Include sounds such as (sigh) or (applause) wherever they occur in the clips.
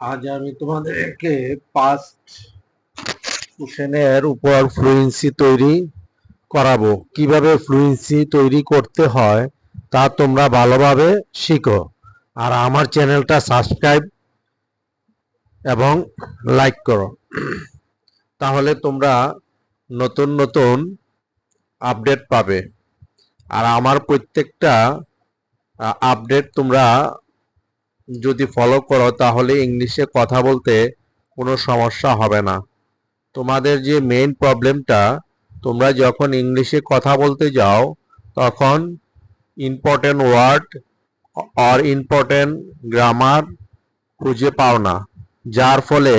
আজ আমি তোমাদেরকে পাস্ট কুশনের উপর ফ্লুয়েন্সি তৈরি করাবো। কীভাবে ফ্লুয়েন্সি তৈরি করতে হয় তা তোমরা ভালোভাবে শিখো। আর আমার চ্যানেলটা সাবস্ক্রাইব এবং লাইক করো। তাহলে তোমরা নতুন নতুন আপডেট পাবে। আর আমার প্রত্যেকটা আপডেট তোমরা যদি ফলো করো, তাহলে ইংলিশে কথা বলতে কোনো সমস্যা হবে না। তোমাদের যে মেইন প্রবলেমটা তোমরা যখন ইংলিশে কথা বলতে যাও, তখন ইম্পর্টেন্ট ওয়ার্ড আর ইম্পর্টেন্ট গ্রামার খুঁজে পাও না। যার ফলে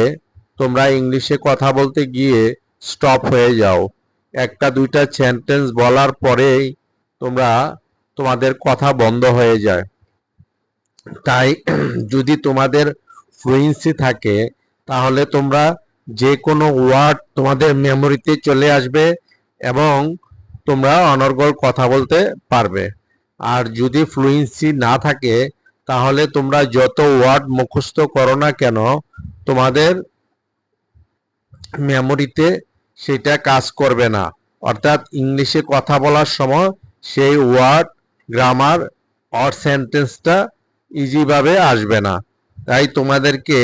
তোমরা ইংলিশে কথা বলতে গিয়ে স্টপ হয়ে যাও। একটা দুইটা সেন্টেন্স বলার পরেই তোমরা, তোমাদের কথা বন্ধ হয়ে যায়। তাই (clears throat) যদি তোমাদের ফ্লুয়েন্সি থাকে, তাহলে তোমরা যে কোনো ওয়ার্ড তোমাদের মেমোরিতে চলে আসবে এবং তোমরা অনর্গল কথা বলতে পারবে। আর যদি ফ্লুয়েন্সি না থাকে, তাহলে তোমরা যত ওয়ার্ড মুখস্থ করো না কেন, তোমাদের মেমোরিতে সেটা কাজ করবে না। অর্থাৎ ইংলিশে কথা বলার সময় সেই ওয়ার্ড গ্রামার অর সেন্টেন্সটা ইজিভাবে আসবে না। তাই তোমাদেরকে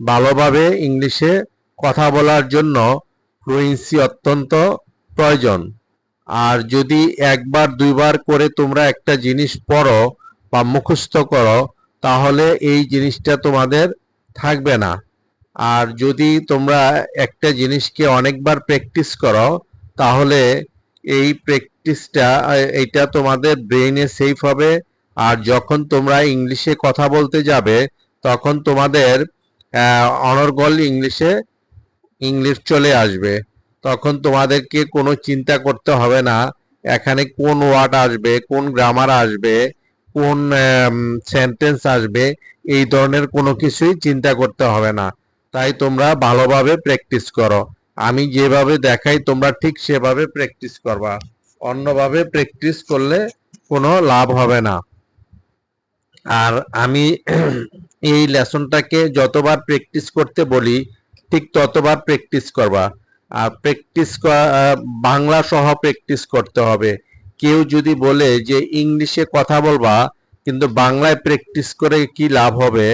ভালোভাবে ইংলিশে কথা বলার জন্য ফ্লুয়েন্সি অত্যন্ত প্রয়োজন। আর যদি একবার, দুইবার করে তোমরা একটা জিনিস পড়ো বা মুখস্থ করো, তাহলে এই জিনিসটা তোমাদের থাকবে না। আর যদি তোমরা একটা জিনিসকে অনেকবার প্র্যাকটিস করো, তাহলে এই প্র্যাকটিসটা এটা তোমাদের ব্রেইনে সেফ হবে আর যখন তোমরা ইংলিশে কথা বলতে যাবে, তখন তোমাদের অনর্গল ইংলিশে ইংলিশ চলে আসবে। তখন তোমাদেরকে কোনো চিন্তা করতে হবে না, এখানে কোন ওয়ার্ড আসবে, কোন গ্রামার আসবে, কোন সেন্টেন্স আসবে, এই ধরনের কোনো কিছুই চিন্তা করতে হবে না। তাই তোমরা ভালোভাবে প্র্যাকটিস করো। আমি যেভাবে দেখাই, তোমরা ঠিক সেভাবে প্র্যাকটিস করবা। অন্যভাবে প্র্যাকটিস করলে কোনো লাভ হবে না। আর আমি এই লেসনটাকে যতবার প্র্যাকটিস করতে বলি, ঠিক ততবার প্র্যাকটিস করবা। আর প্র্যাকটিস বাংলা সহ প্র্যাকটিস করতে হবে। কেউ যদি বলে যে ইংলিশে কথা বলবা, কিন্তু বাংলায় প্র্যাকটিস করে কি লাভ হবে,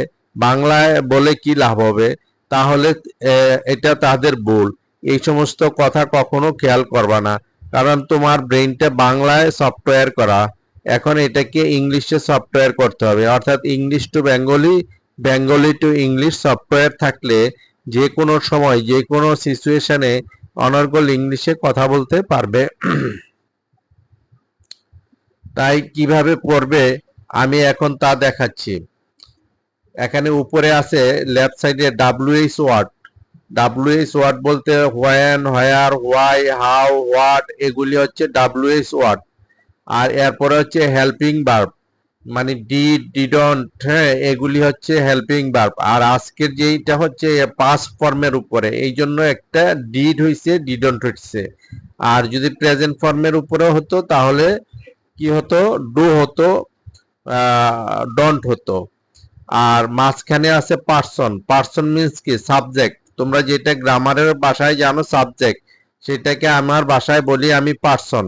বাংলায় বলে কি লাভ হবে, তাহলে এটা তাদের ভুল। এই সমস্ত কথা কখনো খেয়াল করবা না। কারণ তোমার ব্রেইনটা বাংলায় সফটওয়্যার করা। এখন এটাকে ইংলিশে সফটওয়্যার করতে হবে। অর্থাৎ English to Bengali Bengali to English software থাকলে যে কোনো সময় যে কোনো সিচুয়েশনে অনর্গল ইংলিশে কথা বলতে পারবে। তাই কীভাবে পড়বে আমি এখন তা দেখাচ্ছি। এখানে উপরে আছে লেফট সাইডে ডাব্লিউএইচ ওয়ার্ড ডাব্লিউএইচ ওয়ার্ড বলতে when where why how what এগুলি হচ্ছে ডাব্লিউএইচ ওয়ার্ড আর এরপরে হচ্ছে হেল্পিং ভার্ব মানে ডিড ডিডন্ট হ্যাঁ এগুলি হচ্ছে হেল্পিং ভার্ব আর আজকের যেইটা হচ্ছে পাস ফর্মের উপরে এই জন্য একটা ডিড হইছে ডিডন্ট হচ্ছে আর যদি প্রেজেন্ট ফর্মের উপরে হতো, তাহলে কি হতো? ডু হতো ডন্ট হতো। আর মাঝখানে আছে পার্সন পার্সন মিন্স কি? সাবজেক্ট তোমরা যেটা গ্রামারের ভাষায় জানো সাবজেক্ট সেটাকে আমার ভাষায় বলি আমি পার্সন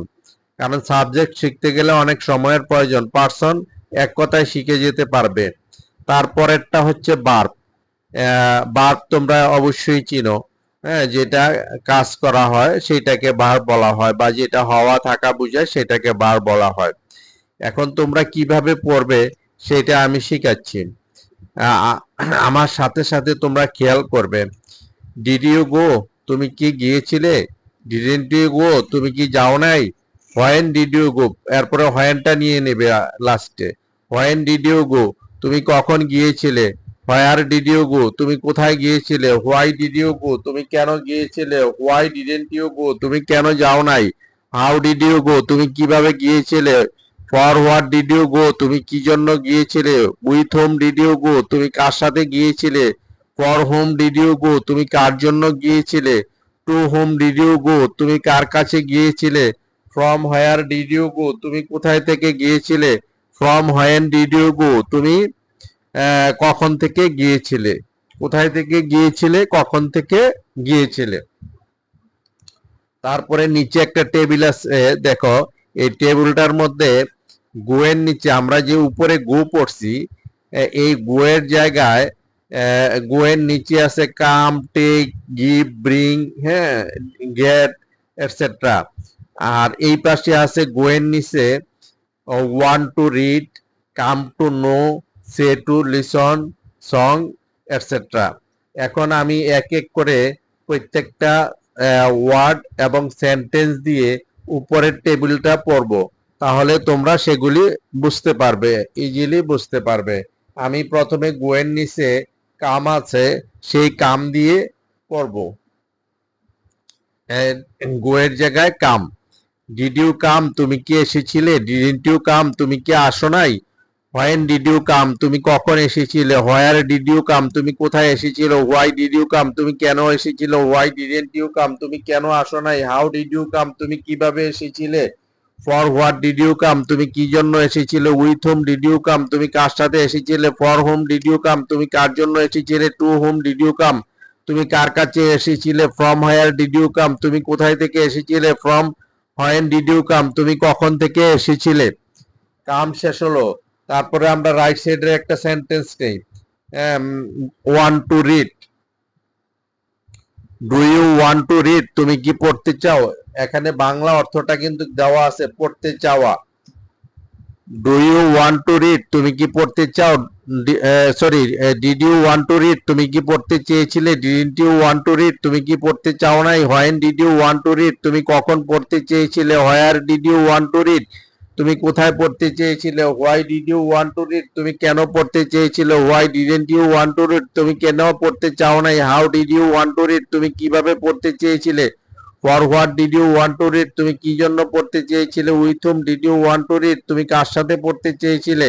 কারণ সাবজেক্ট শিখতে গেলে অনেক সময়ের প্রয়োজন। পার্সন এক কথায় শিখে যেতে পারবে। তারপরেরটা হচ্ছে বার্ব বার্ব তোমরা অবশ্যই চিনো। হ্যাঁ যেটা কাজ করা হয় সেটাকে বার বলা হয় বা যেটা হওয়া থাকা বোঝায় সেটাকে বার বলা হয়। এখন তোমরা কীভাবে পড়বে সেটা আমি শিখাচ্ছি। আমার সাথে সাথে তোমরা খেয়াল করবে। ডিড ইউ গো তুমি কি গিয়েছিলে? ডিডেন্ট ইউ গো তুমি কি যাও নাই? হোয়েন ডিড ইউ গো এরপরে হোয়েনটা নিয়ে নেবে লাস্টে হোয়েন ডিড ইউ গো তুমি কখন গিয়েছিলে হোয়ার ডিড ইউ গো তুমি কোথায় গিয়েছিলে হোয়াই ডিড ইউ গো তুমি কেন গিয়েছিলে হোয়াই ডিডেন্ট ইউ গো তুমি কেন যাও নাই হাউ ডিড ইউ গো তুমি কীভাবে গিয়েছিলে for what did you go তুমি কি জন্য গিয়েছিলে with whom did you go তুমি কার সাথে গিয়েছিলে for whom did you go তুমি কার জন্য গিয়েছিলে to whom did you go তুমি কার কাছে গিয়েছিলে from where did you go তুমি কোথায় থেকে গিয়েছিলে? From when did you go তুমি কখন থেকে গিয়েছিলে? কোথায় থেকে গিয়েছিলে? কখন থেকে গিয়েছিলে? তারপরে নিচে একটা টেবিল আছে, দেখো, এই টেবিলটার মধ্যে গোয়ের নিচে, আমরা যে উপরে গো পড়ছি এই গুয়ের জায়গায় গুয়ের নিচে আছে কাম, টেক, গিভ, ব্রিং হ্যাঁ গেট এটসেট্রা আর এই পাশে আছে গোয়ের নিচে want to read, come to know, say to listen, song etcetera এখন আমি এক এক করে প্রত্যেকটা ওয়ার্ড এবং সেন্টেন্স দিয়ে উপরের টেবিলটা পড়ব। তাহলে তোমরা সেগুলি বুঝতে পারবে ইজিলি বুঝতে পারবে। আমি প্রথমে গোয়ের নিচে কাম আছে, সেই কাম দিয়ে পড়ব। গোয়ের জায়গায় কাম। ডিড ইউ কাম তুমি কি এসেছিলে ডিডেন্ট ইউ কাম তুমি কি আসো নাই হোয়েন ডিড ইউ কাম তুমি কখন এসেছিলে হোয়ার ডিড ইউ কাম তুমি কোথায় এসেছিলে হোয়াই ডিড ইউ কাম তুমি কেন এসেছিলে হোয়াই ডিডেন্ট ইউ কাম তুমি কেন আসো নাই হাউ ডিড ইউ কাম তুমি কীভাবে এসেছিলে for what did you come তুমি কি জন্য এসেছিলে with whom did you come তুমি কার সাথে এসেছিলে for whom did you come তুমি কার জন্য এসেছিলে to whom did you come তুমি কার কাছে এসেছিলে from where did you come তুমি কোথায় থেকে এসেছিলে from when did you come তুমি কখন থেকে এসেছিলে? কাম শেষ হলো। তারপরে আমরা রাইট সাইডের একটা সেন্টেন্স নেই। Want to read do you want to read তুমি কি পড়তে চাও? এখানে বাংলা অর্থটা কিন্তু দেওয়া আছে, পড়তে চাওয়া। Do you want to read তুমি কি পড়তে চাও? Sorry did you want to read তুমি কি পড়তে চেয়েছিলে? Didn't you want to read তুমি কি পড়তে চাও নাই? When did you want to read তুমি কখন পড়তে চেয়েছিলে? Where did you want to read তুমি কোথায় পড়তে চেয়েছিলে? Why did you want to read তুমি কেন পড়তে চেয়েছিলে? Why didn't you want to read তুমি কেন পড়তে চাও নাই? How did you want to read তুমি কীভাবে পড়তে চেয়েছিলে? For what did you want to read তুমি কি জন্য পড়তে চেয়েছিলে? With whom did you want to read তুমি কার সাথে পড়তে চেয়েছিলে?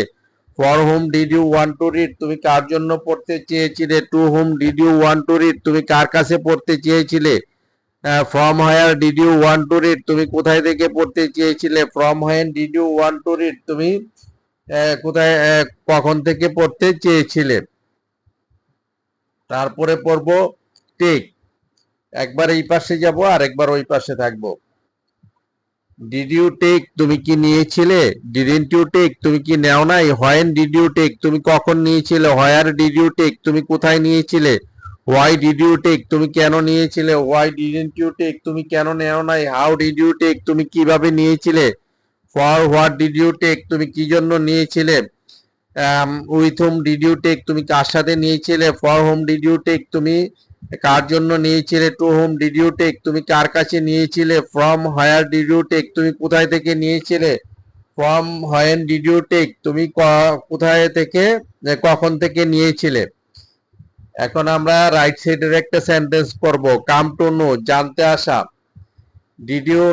For whom did you want to read তুমি কার জন্য পড়তে চেয়েছিলে? To whom did you want to read তুমি কার কাছে পড়তে চেয়েছিলে? From where did you want to read তুমি কোথায় থেকে পড়তে চেয়েছিলে? From where did you want to read তুমি কোথায় কখন থেকে পড়তে চেয়েছিলে? তারপরে পড়ব টেক একবার এই পাশে যাব আর একবার ওই পাশে থাকব ডিড ইউ টেক তুমি কি নিয়েছিলে ডিডেন্ট ইউ টেক তুমি কি নেও নাই হোয়েন ডিড ইউ টেক তুমি কখন নিয়েছিলে হোয়ার ডিড ইউ টেক তুমি কোথায় নিয়েছিলে হোয়াই ডিড ইউ টেক তুমি কেন নিয়েছিলে হোয়াই ডিডেন্ট ইউ টেক তুমি কেন নেও নাই হাউ ডিড ইউ টেক তুমি কীভাবে নিয়েছিলে for what did you take তুমি কি জন্য নিয়েছিলে with whom did you take তুমি কার সাথে নিয়েছিলে for whom did you take তুমি কার জন্য নিয়েছিলে? To whom did you take তুমি কার কাছে নিয়েছিলে? From where did you take তুমি কোথায় থেকে নিয়েছিলে? From when did you take তুমি কোথায় থেকে কখন থেকে নিয়েছিলে? এখন আমরা রাইট সাইডের একটা সেন্টেন্স করব। কাম টু নো জানতে আসা। Did you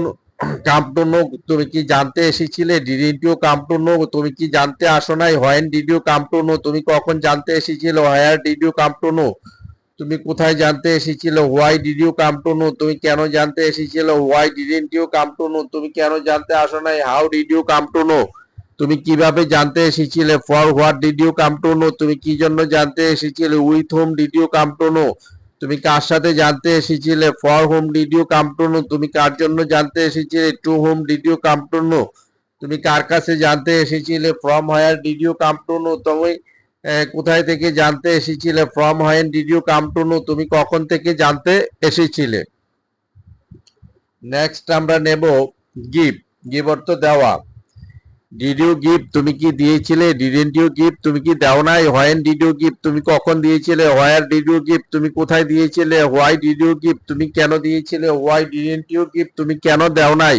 come to know তুমি কি জানতে এসেছিলে? Didn't you come to know তুমি কি জানতে আসো নাই? When did you come to know তুমি কখন জানতে এসেছিলে? Where did you come to know তুমি কোথায় জানতে এসেছিলে? Why did you come to know তুমি কেন জানতে এসেছিলে? Why didn't you come to know তুমি কেন জানতে আসো নাই? How did you come to know তুমি কীভাবে জানতে এসেছিলে? For what did you come to know তুমি কি জন্য জানতে এসেছিলে? With whom did you come to know তুমি কার সাথে জানতে এসেছিলে? For whom did you come to know তুমি কার জন্য জানতে এসেছিলে? To whom did you come to know তুমি কার কাছে জানতে এসেছিলে? From where did you come to know তুমি কোথায় থেকে জানতে এসেছিলে? From where did you come to know তুমি কখন থেকে জানতে এসেছিলে? নেক্সট আমরা নেব গিভ গিভ অর্থ দেওয়া। ডিড ইউ গিভ তুমি কি দিয়েছিলে? ডিডেন্ট ইউ গিভ তুমি কি দাও নাই? হোয়েন ডিড ইউ গিভ তুমি কখন দিয়েছিলে? হোয়ার ডিড ইউ গিভ তুমি কোথায় দিয়েছিলে? হোয়াই ডিড ইউ গিভ তুমি কেন দিয়েছিলে? হোয়াই ডিডেন্ট ইউ গিভ তুমি কেন দাও নাই?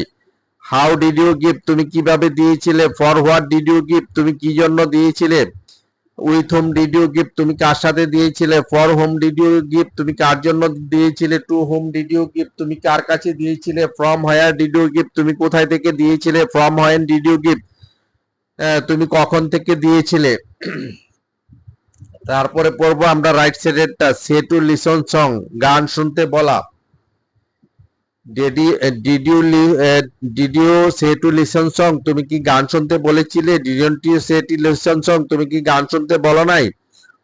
হাউ ডিড ইউ গিভ তুমি কীভাবে দিয়েছিলে? For what did you give তুমি কি জন্য দিয়েছিলে? উইথ হোম ডিডিও গিফট তুমি কার সাথে দিয়েছিলে? ফর হোম ডিডিও গিফট তুমি কার জন্য দিয়েছিলে? টু হোম ডিডিও গিফট তুমি কার কাছে দিয়েছিলে? ফ্রম হায়ার ডিডিও গিফট তুমি কোথায় থেকে দিয়েছিলে? ফ্রম হোয়েন ডিডিও গিফট তুমি কখন থেকে দিয়েছিলে? তারপরে পড়ব আমরা রাইট সাইডেরটা সে টু লিসন সং গান শুনতে বলা। Did you did you say to listen song তুমি কি গান শুনতে বলেছিলে? Didn't you say to listen song তুমি কি গান শুনতে বলো নাই?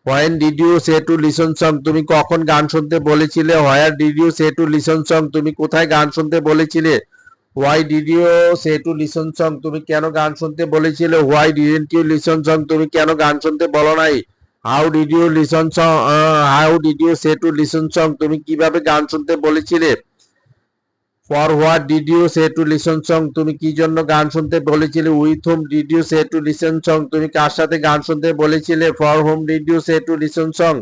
When did you say to listen song তুমি কখন গান শুনতে বলেছিলে? Where did you say to listen song তুমি কোথায় গান শুনতে বলেছিলে? Why did you say to listen song তুমি কেন গান শুনতে বলেছিলে? Why didn't you listen song তুমি কেন গান শুনতে বলো নাই? How did you listen song how did you say to listen song তুমি কীভাবে গান শুনতে বলেছিলে? For what did you say to listen song তুমি কি জন্য গান শুনতে বলেছিলে? With whom did you say to listen song তুমি কার সাথে গান শুনতে বলেছিলে? For whom did you say to listen song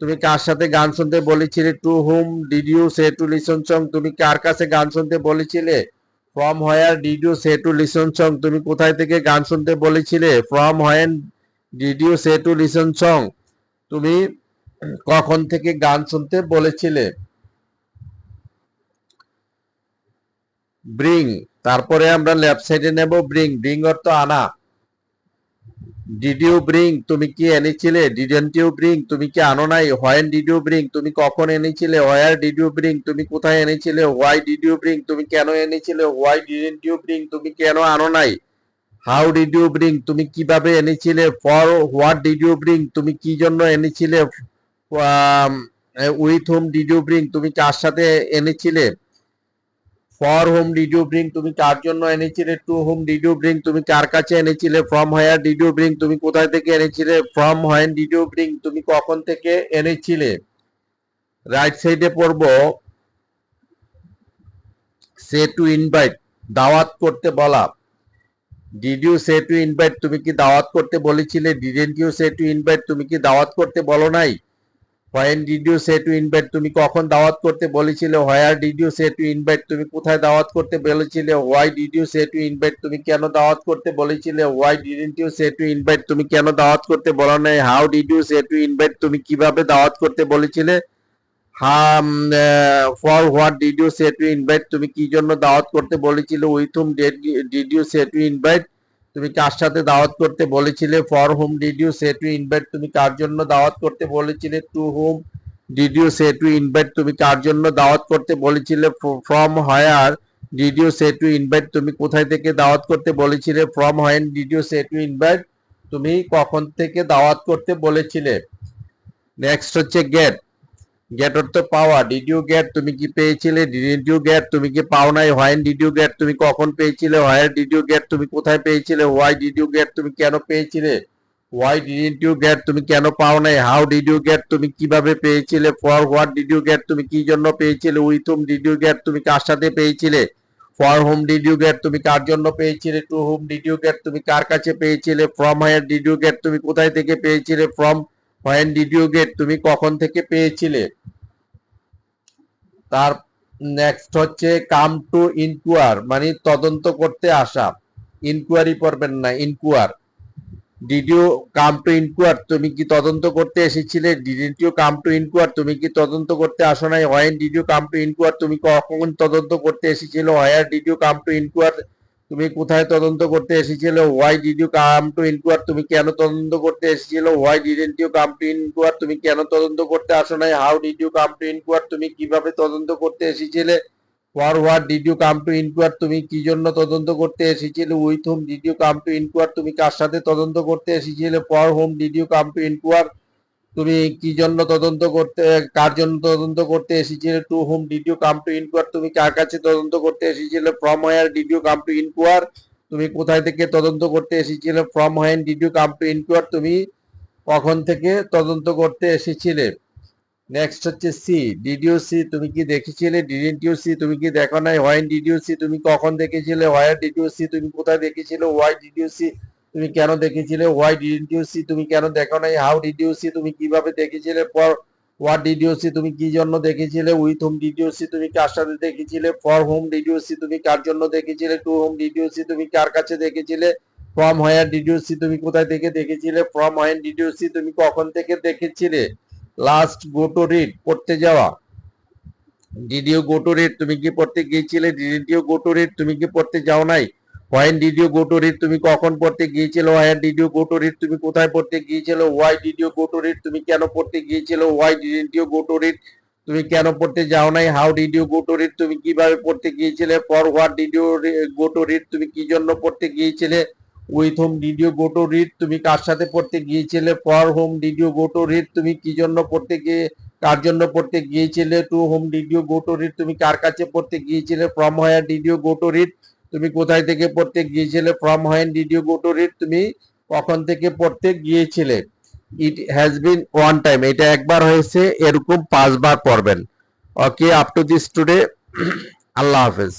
তুমি কার সাথে গান শুনতে বলেছিলে? To whom did you say to listen song তুমি কার কাছে গান শুনতে বলেছিলে? From where did you say to listen song তুমি কোথায় থেকে গান শুনতে বলেছিলে? From when did you say to listen song তুমি কখন থেকে গান শুনতে বলেছিলে? ব্রিং, তারপরে আমরা লেফট সাইডে নেব ব্রিং। ব্রিং অর্থ আনা। ডিড ইউ ব্রিং তুমি কি এনেছিলে? ডিডেন্ট ইউ ব্রিং তুমি কি আনো নাই? হোয়েন ডিড ইউ ব্রিং তুমি কখন এনেছিলে? হোয়ার ডিড ইউ ব্রিং তুমি কোথায় এনেছিলে? হোয়াই ডিড ইউ ব্রিং তুমি কেন এনেছিলে? হোয়াই ডিডেন্ট ইউ ব্রিং তুমি কেন আনো নাই? হাউ ডিড ইউ ব্রিং তুমি কীভাবে এনেছিলে? For what did you bring তুমি কি জন্য এনেছিলে? With whom did you bring তুমি কার সাথে এনেছিলে? For whom did you bring তুমি কার জন্য এনেছিলে? To whom did you bring তুমি কার কাছে এনেছিলে? From where did you bring তুমি কোথায় থেকে এনেছিলে? From when did you bring তুমি কখন থেকে এনেছিলে? রাইট সাইডে পড়ব। সে টু ইনভাইট দাওয়াত করতে বলা। Did you say to invite তুমি কি দাওয়াত করতে বলেছিলে? Didn't you say to invite তুমি কি দাওয়াত করতে বলো নাই? When did you say to invite তুমি কখন দাওয়াত করতে বলেছিলে? Where did you say to invite তুমি কোথায় দাওয়াত করতে বলেছিলে? Why did you say to invite তুমি কেন দাওয়াত করতে বলেছিলে? Why didn't you say to invite তুমি কেন দাওয়াত করতে বলো নাই? How did you say to invite তুমি কীভাবে দাওয়াত করতে বলেছিলে? For what did you say to invite তুমি কি জন্য দাওয়াত করতে বলেছিলে? With whom did you say to invite তুমি কার সাথে দাওয়াত করতে বলেছিলে? For whom did you say to invite তুমি কার জন্য দাওয়াত করতে বলেছিলে? To whom did you say to invite তুমি কার জন্য দাওয়াত করতে বলেছিলে? From where did you say to invite তুমি কোথায় থেকে দাওয়াত করতে বলেছিলে? From when did you say to invite তুমি কখন থেকে দাওয়াত করতে বলেছিলে? নেক্সট হচ্ছে গেট গেট অর্থ পাওয়া ডিড ইউ গেট তুমি কি পেয়েছিলে ডিড ইউ গেট তুমি কি পাও নাই হোয়াইন ডিড ইউ গেট তুমি কখন পেয়েছিলে হোয়ার ডিড ইউ গেট তুমি কোথায় পেয়েছিলে হোয়াই ডিড ইউ গেট তুমি কেন পেয়েছিলে হোয়াই ডিডন্ট ইউ গেট তুমি কেন পাও নাই হাউ ডিড ইউ গেট তুমি কীভাবে পেয়েছিলে for what did you get তুমি কি জন্য পেয়েছিলে with whom did you get তুমি কার সাথে পেয়েছিলে for whom did you get তুমি কার জন্য পেয়েছিলে to whom did you get তুমি কার কাছে পেয়েছিলে from where did you get তুমি কোথায় থেকে পেয়েছিলে from when did you get তুমি কখন থেকে পেয়েছিলে? তার নেক্সট হচ্ছে কাম টু ইনকুয়ার মানে তদন্ত করতে আসা। ইনকোয়ারি করবেন না inquire did you come to inquire তুমি কি তদন্ত করতে এসেছিলে? Didn't you come to inquire তুমি কি তদন্ত করতে আসো নাই? When did you come to inquire তুমি কখন তদন্ত করতে এসেছিলে? Where did you come to inquire তুমি কোথায় তদন্ত করতে এসেছিলে? Why did you come to inquire তুমি কেন তদন্ত করতে এসেছিল? Why didn't you come to inquire তুমি কেন তদন্ত করতে আসো নাই? How did you come to inquire তুমি কীভাবে তদন্ত করতে এসেছিলে? For what did you come to inquire তুমি কি জন্য তদন্ত করতে এসেছিলে? With whom did you come to inquire তুমি কার সাথে তদন্ত করতে এসেছিলে? For whom did you come to inquire তুমি কি জন্য তদন্ত করতে, কার জন্য তদন্ত করতে এসেছিলে? To whom did you come to inquire তুমি কার কাছে তদন্ত করতে এসেছিলে? From where did you come to inquire তুমি কোথায় থেকে তদন্ত করতে এসেছিলে? From when did you come to inquire তুমি কখন থেকে তদন্ত করতে এসেছিলে? নেক্সট হচ্ছে সি ডিড ইউ সি তুমি কি দেখেছিলে? ডিডেন্ট ইউ সি তুমি কি দেখো নাই? হোয়াইন ডিড ইউ সি তুমি কখন দেখেছিলে? হোয়ার ডিড ইউ সি তুমি কোথায় দেখেছিলে? হোয়াই ডিড ইউ সি তুমি কেন দেখেছিলে? হোয়াই ডিডেন্ট ইউ সি তুমি কেন দেখো নাই? হাউ ডিড ইউ সি তুমি কীভাবে দেখেছিলে? For what did you see তুমি কি জন্য দেখেছিলে? With whom did you see তুমি কার সাথে দেখেছিলে? For whom did you see তুমি কার জন্য দেখেছিলে? To whom did you see তুমি কার কাছে দেখেছিলে? From where did you see তুমি কোথায় থেকে দেখেছিলে? From when did you see তুমি কখন থেকে দেখেছিলে? লাস্ট গো টু রিড পড়তে যাওয়া। Did you go to read তুমি কি পড়তে গিয়েছিলে? Did you go to read তুমি কি পড়তে যাও নাই? When did you go read তুমি কখন পড়তে গিয়েছিলে হোয়ার ডিড ইউ রিড তুমি কোথায় পড়তে গিয়েছিলে হোয়াই ডিড ইউ রিড তুমি কেন পড়তে গিয়েছিলে হোয়াই ডিডন্ট ইউ রিড তুমি কেন পড়তে যাও নাই হাউ ডিড ইউ গো তুমি কীভাবে পড়তে গিয়েছিলে for what did you read তুমি কি জন্য পড়তে গিয়েছিলে with home did you read তুমি কার সাথে পড়তে গিয়েছিলে for home did you go তুমি কি জন্য পড়তে গিয়ে কার জন্য পড়তে গিয়েছিলে to home did you go তুমি কার কাছে পড়তে গিয়েছিলে from where did you read তুমি কোথায় থেকে পড়তে গিয়েছিলে? From when did you go to read তুমি কখন থেকে পড়তে গিয়েছিলে? It has been one time এটা একবার হয়েছে, এরকম পাঁচবার পড়বেন। Okay up to this today আল্লাহ হাফেজ।